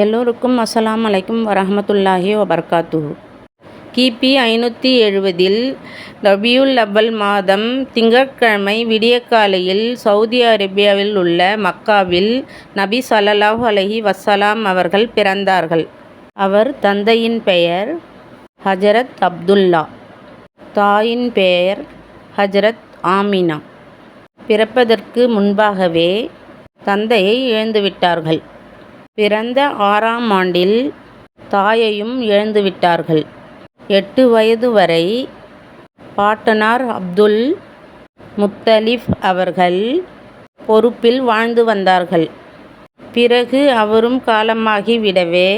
எல்லோருக்கும் அஸ்லாம் அலைக்கும் வரஹமத்துல்லாஹி வபர்காத்து கிபி ஐநூற்றி எழுபதில் ரபியுல் அவ்வல் மாதம் திங்கட்கிழமை விடியற்காலையில் சவுதி அரேபியாவில் உள்ள மக்காவில் நபி ஸல்லல்லாஹு அலஹி வசலாம் அவர்கள் பிறந்தார்கள். அவர் தந்தையின் பெயர் ஹஜரத் அப்துல்லா தாயின் பெயர் ஹஜரத் ஆமினா. பிறப்பதற்கு முன்பாகவே தந்தையை இழந்துவிட்டார்கள். பிறந்த ஆறாம் ஆண்டில் தாயையும் இழந்துவிட்டார்கள். எட்டு வயது வரை பாட்டனார் அப்துல் முத்தலிஃப் அவர்கள் பொறுப்பில் வாழ்ந்து வந்தார்கள். பிறகு அவரும் காலமாகிவிடவே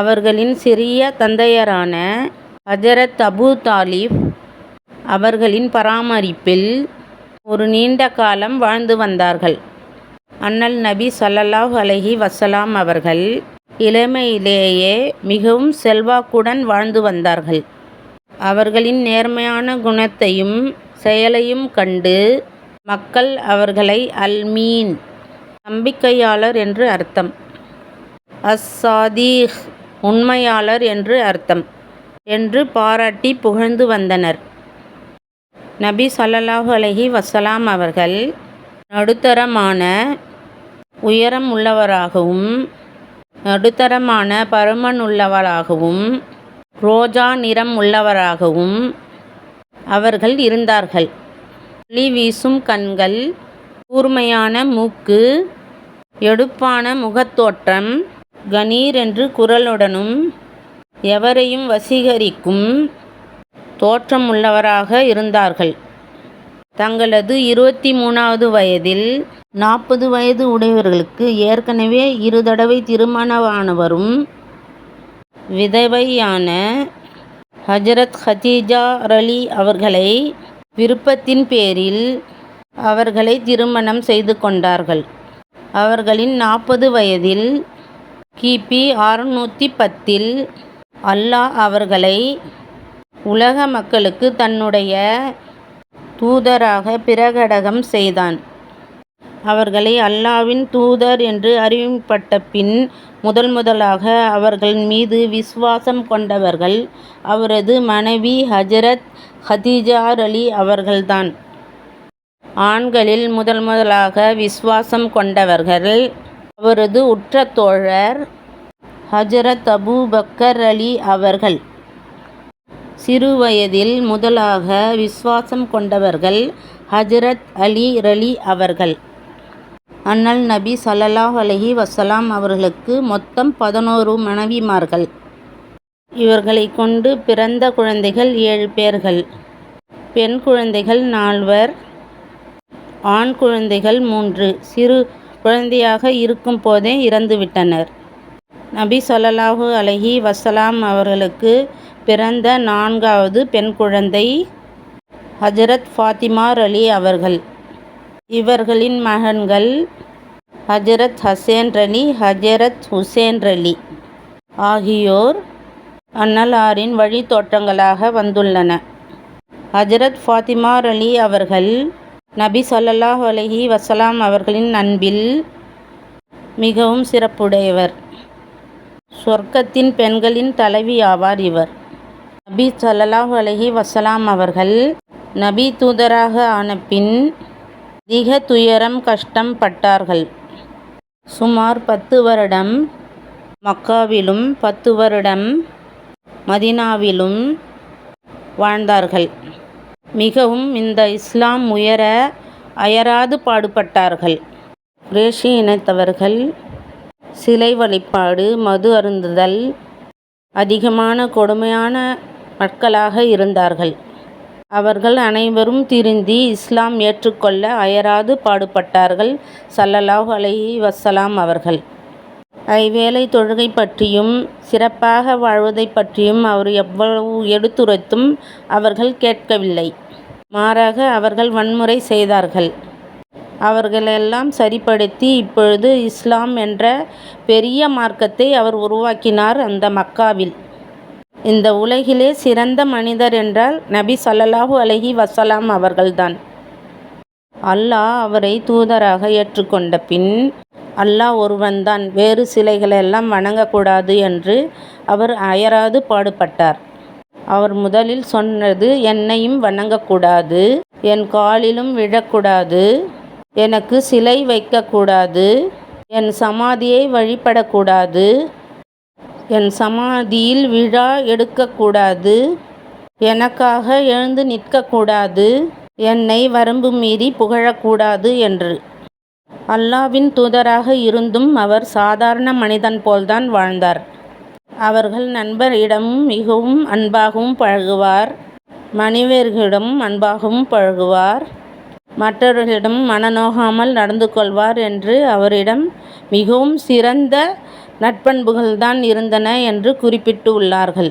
அவர்களின் சிறிய தந்தையரான ஹஜரத் அபு தாலிப் அவர்களின் பராமரிப்பில் ஒரு நீண்ட காலம் வாழ்ந்து வந்தார்கள். அண்ணல் நபி சல்லல்லாஹ் அலைஹி வசலாம் அவர்கள் இளமையிலேயே மிகவும் செல்வாக்குடன் வாழ்ந்து வந்தார்கள். அவர்களின் நேர்மையான குணத்தையும் செயலையும் கண்டு மக்கள் அவர்களை அல்மீன் நம்பிக்கையாளர் என்று அர்த்தம். அஸ்ஸாதீஹ் உண்மையாளர் என்று அர்த்தம் என்று பாராட்டி புகழ்ந்து வந்தனர். நபி ஸல்லல்லாஹு அலைஹி வசலாம் அவர்கள் நடுத்தரமான உயரம் உள்ளவராகவும் நடுத்தரமான பருமன் உள்ளவராகவும் ரோஜா நிறம் உள்ளவராகவும் அவர்கள் இருந்தார்கள். ஒளி வீசும் கண்கள் கூர்மையான மூக்கு எடுப்பான முகத்தோற்றம் கணீர் என்று குரலுடனும் எவரையும் வசீகரிக்கும் தோற்றமுள்ளவராக இருந்தார்கள். தங்களது இருபத்தி மூணாவது வயதில் நாற்பது வயது உடையவர்களுக்கு ஏற்கனவே இரு தடவை திருமணமானவரும் விதவையான ஹஜரத் ஹதீஜா ரலி அவர்களை விருப்பத்தின் பேரில் அவர்களை திருமணம் செய்து கொண்டார்கள். அவர்களின் நாற்பது வயதில் கிபி அறுநூற்றி பத்தில் அல்லாஹ் அவர்களை உலக மக்களுக்கு தன்னுடைய தூதராக பிரகடகம் செய்தான். அவர்களை அல்லாவின் தூதர் என்று அறிவிப்பட்ட பின் முதல் முதலாக அவர்கள் மீது விசுவாசம் கொண்டவர்கள் அவரது மனைவி ஹஜரத் ஹதீஜார் அலி அவர்கள்தான். ஆண்களில் முதல் முதலாக விசுவாசம் கொண்டவர்கள் அவரது உற்ற தோழர் ஹஜரத் அபு பக்கர் அலி அவர்கள். சிறுவயதில் முதலாக விசுவாசம் கொண்டவர்கள் ஹஜரத் அலி ரலி அவர்கள். அண்ணல் நபி சல்லல்லாஹ் அலஹி வசலாம் அவர்களுக்கு மொத்தம் பதினோரு மனைவிமார்கள். இவர்களை கொண்டு பிறந்த குழந்தைகள் ஏழு பேர்கள். பெண் குழந்தைகள் நால்வர். ஆண் குழந்தைகள் மூன்று. சிறு குழந்தையாக இருக்கும் போதே இறந்துவிட்டனர். நபி ஸல்லல்லாஹு அலஹி வசலாம் அவர்களுக்கு பிறந்த நான்காவது பெண் குழந்தை ஹஜரத் ஃபாத்திமா அலி அவர்கள். இவர்களின் மகன்கள் ஹஜரத் ஹசேன் அலி ஹஜரத் ஹுசேன் அலி ஆகியோர் அன்னலாரின் வழித்தோற்றங்களாக வந்துள்ளன. ஹஜரத் ஃபாத்திமா அலி அவர்கள் நபி ஸல்லல்லாஹு அலஹி வசலாம் அவர்களின் அன்பில் மிகவும் சிறப்புடையவர். சொர்க்கத்தின் பெண்களின் தலைவி ஆவார் இவர். நபி ஸல்லல்லாஹு அலஹி வசலாம் அவர்கள் நபி தூதராக ஆன பின் அதிக துயரம் கஷ்டம் பட்டார்கள். சுமார் பத்து வருடம் மக்காவிலும் பத்து வருடம் மதினாவிலும் வாழ்ந்தார்கள். மிகவும் இந்த இஸ்லாம் உயர அயராது பாடுபட்டார்கள். குரேஷி இனத்தவர்கள் சிலை வழிபாடு மது அருந்துதல் அதிகமான கொடுமையான மக்களாக இருந்தார்கள். அவர்கள் அனைவரும் திருந்தி இஸ்லாம் ஏற்றுக்கொள்ள அயராது பாடுபட்டார்கள். சல்லல்லாஹ் அலஹி வசலாம் அவர்கள். ஐவேளை தொழுகை பற்றியும் சிறப்பாக வாழ்வதை பற்றியும் அவர் எவ்வளவு எடுத்துரைத்தும் அவர்கள் கேட்கவில்லை. மாறாக அவர்கள் வன்முறை செய்தார்கள். அவர்களெல்லாம் சரிப்படுத்தி இப்பொழுது இஸ்லாம் என்ற பெரிய மார்க்கத்தை அவர் உருவாக்கினார் அந்த மக்காவில். இந்த உலகிலே சிறந்த மனிதர் என்றால் நபி சொல்லலாஹு அலஹி வசலாம் அவர்கள்தான். அல்லாஹ் அவரை தூதராக ஏற்றுக்கொண்ட பின் அல்லாஹ் ஒருவன்தான் வேறு சிலைகளெல்லாம் வணங்கக்கூடாது என்று அவர் அயராது பாடுபட்டார். அவர் முதலில் சொன்னது என்னையும் வணங்கக்கூடாது என் காலிலும் விழக்கூடாது எனக்கு சிலை வைக்கக்கூடாது என் சமாதியை வழிபடக்கூடாது என் சமாதியில் விழா எடுக்கக்கூடாது. எனக்காக எழுந்து நிற்கக்கூடாது. என்னை வரம்பு மீறி புகழக்கூடாது என்று. அல்லாவின் தூதராக இருந்தும் அவர் சாதாரண மனிதன் போல்தான் வாழ்ந்தார். அவர்கள் நண்பரிடமும் மிகவும் அன்பாகவும் பழகுவார். மனிதர்களிடமும் அன்பாகவும் பழகுவார். மற்றவர்களிடம் மனநோகாமல் நடந்து கொள்வார் என்று அவரிடம் மிகவும் சிறந்த நட்பண்புகள்தான் இருந்தன என்று குறிப்பிட்டு உள்ளார்கள்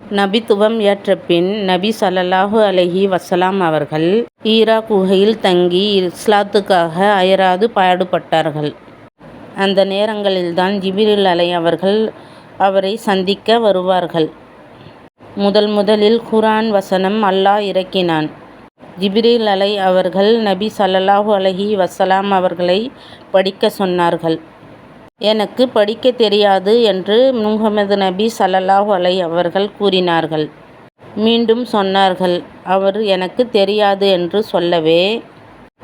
நபித்துவம் ஏற்ற பின் நபி சல்லல்லாஹு அலஹி வசலாம் அவர்கள் ஈரா குகையில் தங்கி இஸ்லாத்துக்காக அயராது பாடுபட்டார்கள். அந்த நேரங்களில்தான் ஜிபிரில் அலை அவர்கள் அவரை சந்திக்க வருவார்கள். முதல் முதலில் குரான் வசனம் அல்லாஹ் இறக்கினான். ஜிபிரில் அலை அவர்கள் நபி சல்லல்லாஹு அலஹி வசலாம் அவர்களை படிக்க சொன்னார்கள். எனக்கு படிக்க தெரியாது என்று முகமது நபி சல்லல்லாஹு அலை அவர்கள் கூறினார்கள். மீண்டும் சொன்னார்கள் அவர் எனக்கு தெரியாது என்று சொல்லவே.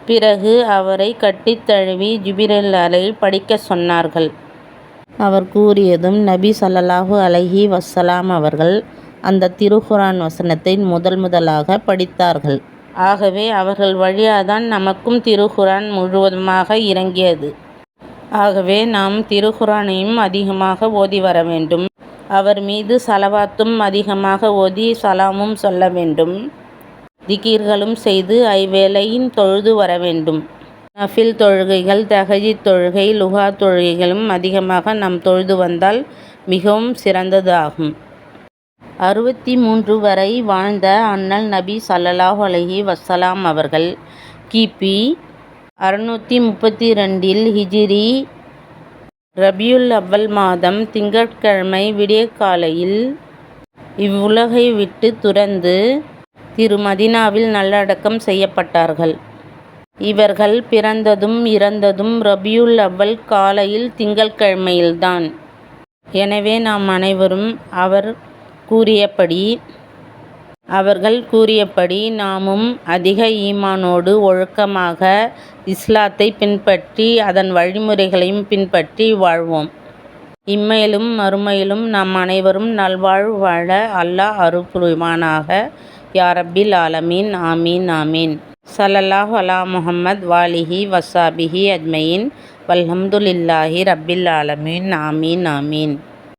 பிறகு அவரை கட்டித் தழுவி ஜிப்ரீல் அலை படிக்க சொன்னார்கள். அவர் கூறியதும் நபி சல்லல்லாஹு அலஹி வசலாம் அவர்கள் அந்த திருகுரான் வசனத்தை முதல் முதலாக படித்தார்கள். ஆகவே அவர்கள் வழியாதான் நமக்கும் திருகுரான் முழுவதுமாக இறங்கியது. ஆகவே நாம் திருக்குர்ஆனையும் அதிகமாக ஓதி வர வேண்டும். அவர் மீது சலவாத்தும் அதிகமாக ஓதி சலாமும் சொல்ல வேண்டும். திகீர்களும் செய்து ஐவேளையும் தொழுது வர வேண்டும். நஃபில் தொழுகைகள் தகஜி தொழுகை லுகா தொழுகைகளும் அதிகமாக நாம் தொழுது வந்தால் மிகவும் சிறந்தது ஆகும் அறுபத்தி மூன்று வரை வாழ்ந்த அண்ணல் நபி சல்லல்லாஹ் அலஹி வசலாம் அவர்கள் கிபி அறுநூற்றி முப்பத்தி ரெண்டில் ஹிஜிரி ரபியுல் அவ்வல் மாதம் திங்கட்கிழமை விடியற்காலையில் இவ்வுலகை விட்டு துறந்து திரு மதினாவில் நல்லடக்கம் செய்யப்பட்டார்கள். இவர்கள் பிறந்ததும் இறந்ததும் ரபியுல் அவ்வல் காலையில் திங்கட்கிழமையில்தான். எனவே நாம் அனைவரும் அவர் கூறியபடி அவர்கள் கூறியபடி நாமும் அதிக ஈமானோடு ஒழுக்கமாக இஸ்லாத்தை பின்பற்றி அதன் வழிமுறைகளையும் பின்பற்றி வாழ்வோம். இம்மையிலும் மறுமையிலும் நாம் அனைவரும் நல்வாழ்வு வாழ அல்லாஹ் அருள் புரிவானாக யா ஆலமீன். ஆமீன் ஆமீன். சல்லல்லாஹ் அலா முஹம்மத் வாலிஹி வசாபிஹி அஜ்மயின். வல்ஹம்துலில்லாஹி ரப்பில் ஆலமீன். ஆமீன் ஆமீன்.